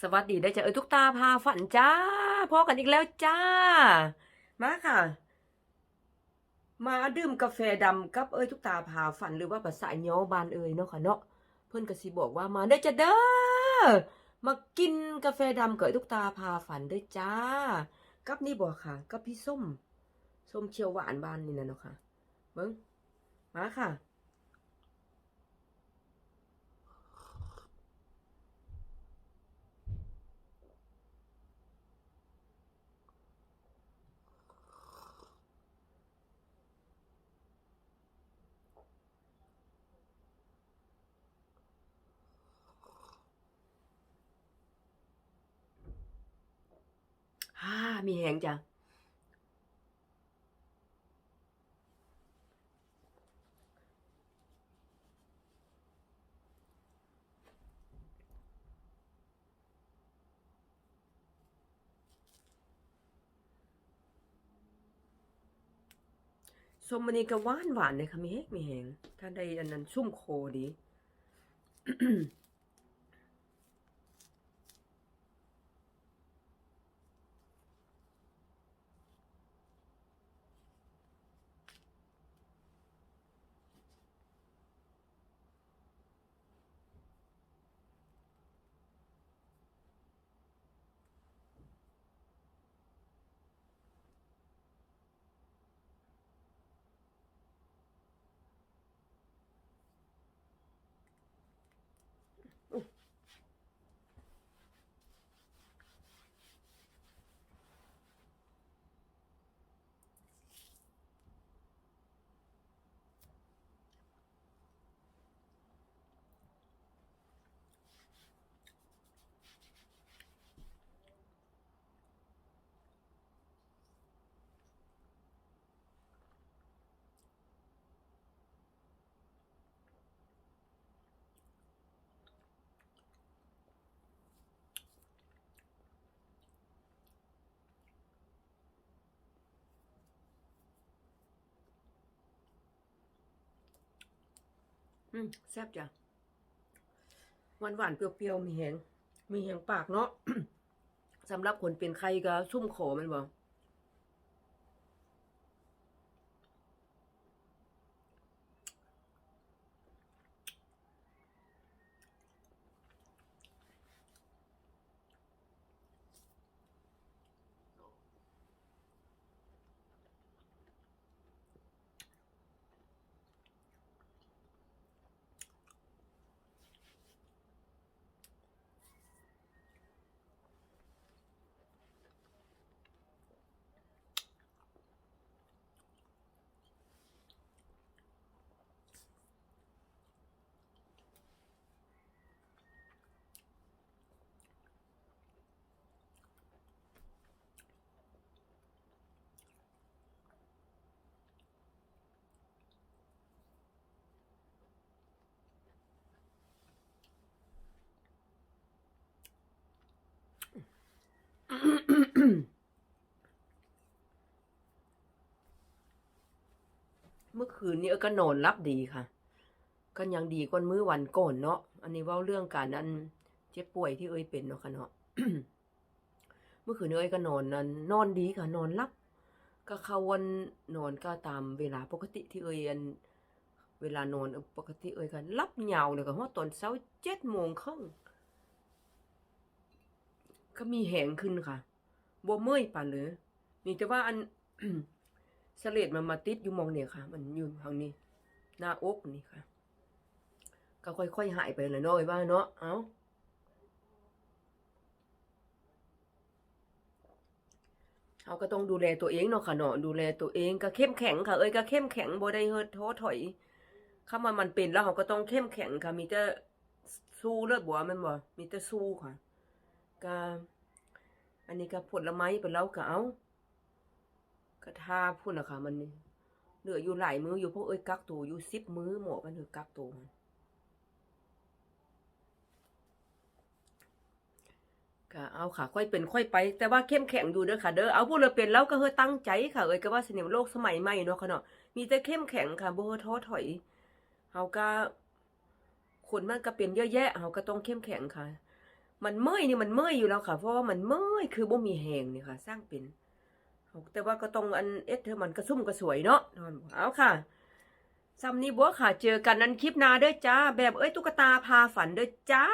สวัสดีได้จ้าเอ้ยทุกตาพาฝันจ้าพอกันอีกแล้วจ้า มาค่ะ มาดื่มกาแฟดำกับเอ้ยทุกตาพาฝันหรือว่าภาษาย้อบานเอ้ยเนาะค่ะเนาะเพิ่อนกสิบอกว่ามาได้จ้าเด้อมากินกาแฟดำกับเอ้ยทุกตาพาฝันเด้จ้า กับนี่บอกค่ะ กับพี่ส้มส้มเชียวหวานบานนี่นะเนาะค่ะเบิ่งมาค่ะ ฮ่า มีแหงจ้ะสมมันนี่ก็หวานหวานเลยค่ะมีแฮกมีแหงถ้าได้อันนั้นชุ่มโคดี อืมแซ่บจ้ะหวานหวานๆเปรี้ยวๆมีแหงมีแหงปากเนาะ สำหรับคนเป็นไข้ก็ชุ่มขอมันบ่ เมื่อคืนนี้เอ้ยก็นอนรับดีค่ะ ก็ยังดีกว่ามื้อวันก่อนเนาะ อันนี้ว่าเรื่องการอันเจ็บป่วยที่เอ้ยเป็นเนาะค่ะเนาะ เมื่อคืนเอ้ยก็นอนนั้นนอนดีค่ะ นอนรับ ก็เข้าวันนอนก็ตามเวลาปกติที่เอ้ยอันเวลานอนปกติเอ้ยก็รับยาเลยก็เพราะตอนเช้าเจ็ดโมงครึ่ง ก็มีแหงขึ้นค่ะบ่เมื่อยปานเลยมีแต่ว่าอันสเลดมันมาติดอยู่มองเนี่ยค่ะ มันอยู่ทางนี้ หน้าอกนี่ค่ะ ก็ค่อยๆหายไปเลยนาะไอ้บ้าเนาะเอ้าเราก็ต้องดูแลตัวเองเนาะค่ะเนาะดูแลตัวเองก็เข้มแข็งค่ะเอ้ยก็เข้มแข็งบ่ได้เฮิดท้อถอยคำว่ามันเป็นแล้วเราก็ต้องเข้มแข็งค่ะมีแต่สู้เลือดบัวมันบ่มีแต่สู้ค่ะ ก็อันนี้ก็ผลไม้ไปแล้วก็เอาก็ทาพุ่นนะค่ะ มันเหลืออยู่หลายมืออยู่พราะเอ้ยกักตัวอยู่สิบมือหมอกันถือกักตัวมันก็เอาค่ะ ค่อยเป็นค่อยไป แต่ว่าเข้มแข็งอยู่เด้อค่ะ เด้อเอาพวกเราเป็นแล้วก็เฮอตั้งใจค่ะเอ้ยก็ว่าสนิมโลกสมัยใหม่เนาะค่ะเนาะมีแต่เข้มแข็งค่ะบ่เฮอท้อถอยเฮาก็คนมันก็เป็นเยอะแยะเฮาก็ต้องเข้มแข็งค่ะ มันเมื่อยนี่มันเมื่อยอยู่แล้วค่ะ เพราะว่ามันเมื่อยคือบ่มีแหงนี่ค่ะ สร้างเป็นแต่ว่าก็ตรงอันเอสเธอมันกระซุ่มกระสวยเนาะเอาค่ะซัมนี้บัวค่ะ เจอกันนั้นคลิปหน้าเด้อจ้า แบบเอ้ยตุ๊กตาพาฝันเด้อจ้า